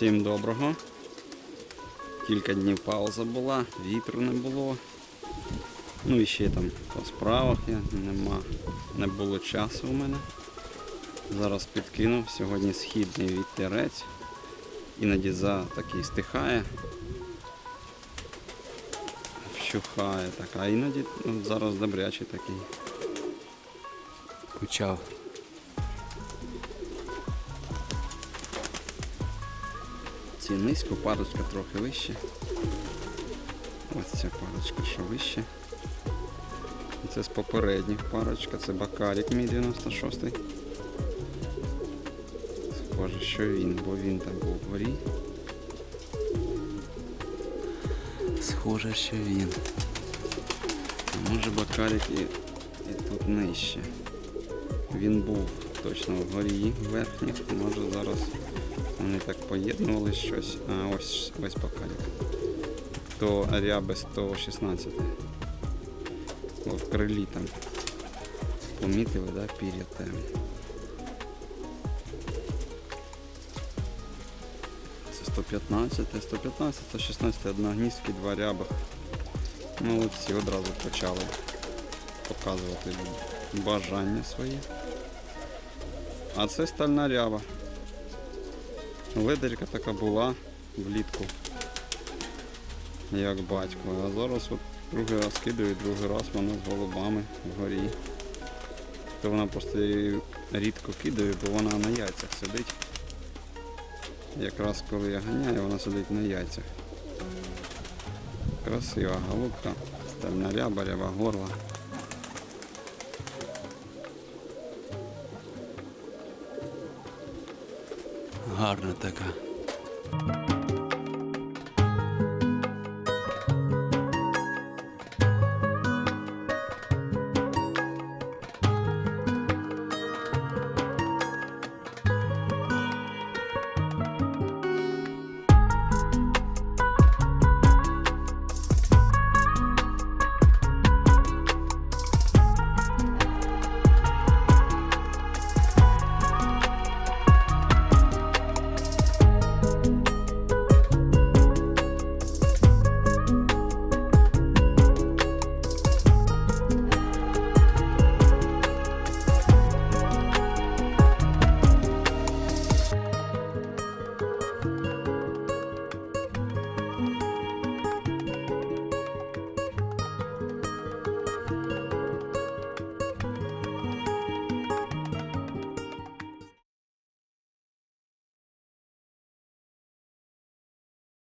Всім доброго. Кілька днів пауза була, вітру не було. Ну і ще там по справах я нема, не було часу у мене. Зараз підкинув. Сьогодні східний вітерець. Іноді за такий стихає. Вщухає так, а іноді ну, зараз добрячий такий. Кучав. Ці низько, парочка трохи вище. Ось ця парочка, що вище. Це з попередніх парочка, це Бакарік мій 96-й. Схоже, що він, бо він там був вгорі. Схоже, що він. Може Бакарік і, і тут нижче. Він був точно вгорі верхніх, може зараз вони так поєднували щось. А ось ось Бакарік. То ряби 116. О, в крилі там. Помітили, да, пір'я темні. Це 115, 115, 116, одногніздки, два рябих. Молодці одразу почали показувати бажання своє. А це стальна ряба. Ледерка така була влітку, як батько. А зараз от другий раз кидаю, другий раз вона з голубами вгорі. То вона просто її рідко кидаю, бо вона на яйцях сидить. Якраз коли я ганяю, вона сидить на яйцях. Красива голубка, стальна ряба, ряба горла. Гарна така.